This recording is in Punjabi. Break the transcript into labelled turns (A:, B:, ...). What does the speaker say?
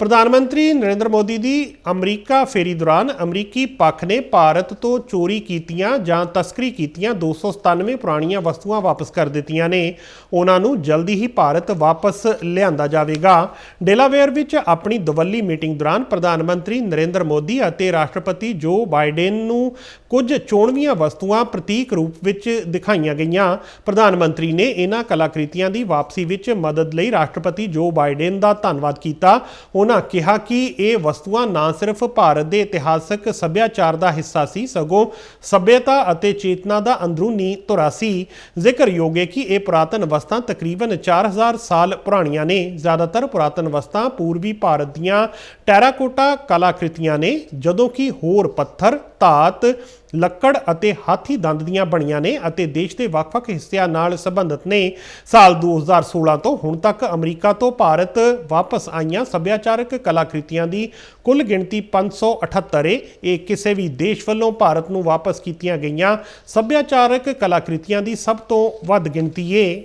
A: ਪ੍ਰਧਾਨ ਮੰਤਰੀ ਨਰਿੰਦਰ ਮੋਦੀ ਦੀ ਅਮਰੀਕਾ ਫੇਰੀ ਦੌਰਾਨ ਅਮਰੀਕੀ ਪੱਖ ਨੇ ਭਾਰਤ ਤੋਂ ਚੋਰੀ ਕੀਤੀਆਂ ਜਾਂ ਤਸਕਰੀ ਕੀਤੀਆਂ 297 ਪੁਰਾਣੀਆਂ ਵਸਤੂਆਂ ਵਾਪਸ ਕਰ ਦਿੱਤੀਆਂ ਨੇ। ਉਹਨਾਂ ਨੂੰ ਜਲਦੀ ਹੀ ਭਾਰਤ ਵਾਪਸ ਲਿਆਂਦਾ ਜਾਵੇਗਾ। ਡੇਲਾਵੇਅਰ ਵਿੱਚ ਆਪਣੀ ਦਵੱਲੀ ਮੀਟਿੰਗ ਦੌਰਾਨ ਪ੍ਰਧਾਨ ਮੰਤਰੀ ਨਰਿੰਦਰ ਮੋਦੀ ਅਤੇ ਰਾਸ਼ਟਰਪਤੀ ਜੋ ਬਾਈਡਨ ਨੂੰ ਕੁਝ ਚੋਣਵੀਆਂ ਵਸਤੂਆਂ ਪ੍ਰਤੀਕ ਰੂਪ ਵਿੱਚ ਦਿਖਾਈਆਂ ਗਈਆਂ। ਪ੍ਰਧਾਨ ਮੰਤਰੀ ਨੇ ਇਹਨਾਂ ਕਲਾਕ੍ਰਿਤੀਆਂ ਦੀ ਵਾਪਸੀ ਵਿੱਚ ਮਦਦ ਲਈ ਰਾਸ਼ਟਰਪਤੀ ਜੋ ਬਾਈਡਨ ਦਾ ਧੰਨਵਾਦ ਕੀਤਾ। ਉਹਨਾਂ ਕਿਹਾ ਕਿ ਇਹ ਵਸਤੂਆਂ ਨਾ ਸਿਰਫ ਭਾਰਤ ਦੇ ਇਤਿਹਾਸਕ ਸੱਭਿਆਚਾਰ ਦਾ ਹਿੱਸਾ ਸੀ, ਸਗੋਂ ਸੱਭਿਅਤਾ ਅਤੇ ਚੇਤਨਾ ਦਾ ਅੰਦਰੂਨੀ ਧੁਰਾ ਸੀ। ਜ਼ਿਕਰਯੋਗ ਹੈ ਕਿ ਇਹ ਪੁਰਾਤਨ ਵਸਤਾਂ ਤਕਰੀਬਨ 4000 ਸਾਲ ਪੁਰਾਣੀਆਂ ਨੇ। ਜ਼ਿਆਦਾਤਰ ਪੁਰਾਤਨ ਵਸਤਾਂ ਪੂਰਬੀ ਭਾਰਤ ਦੀਆਂ ਟੈਰਾਕੋਟਾ ਕਲਾਕ੍ਰਿਤੀਆਂ ਨੇ, ਜਦੋਂ ਕਿ ਹੋਰ ਪੱਥਰ, ਧਾਤ ਲੱਕੜ ਅਤੇ ਹਾਥੀ ਦੰਦ ਦੀਆਂ ਬਣੀਆਂ ਨੇ ਅਤੇ ਦੇਸ਼ ਦੇ ਵੱਖ-ਵੱਖ ਹਿੱਸਿਆਂ ਨਾਲ ਸੰਬੰਧਿਤ ਨੇ। ਸਾਲ 2016 ਤੋਂ ਹੁਣ ਤੱਕ ਅਮਰੀਕਾ ਤੋਂ ਭਾਰਤ ਵਾਪਸ ਆਈਆਂ ਸੱਭਿਆਚਾਰਕ ਕਲਾਕ੍ਰਿਤੀਆਂ ਦੀ ਕੁੱਲ ਗਿਣਤੀ 578 ਏ। ਇਹ ਕਿਸੇ ਵੀ ਦੇਸ਼ ਵੱਲੋਂ ਭਾਰਤ ਨੂੰ ਵਾਪਸ ਕੀਤੀਆਂ ਗਈਆਂ ਸੱਭਿਆਚਾਰਕ ਕਲਾਕ੍ਰਿਤੀਆਂ ਦੀ ਸਭ ਤੋਂ ਵੱਧ ਗਿਣਤੀ ਏ।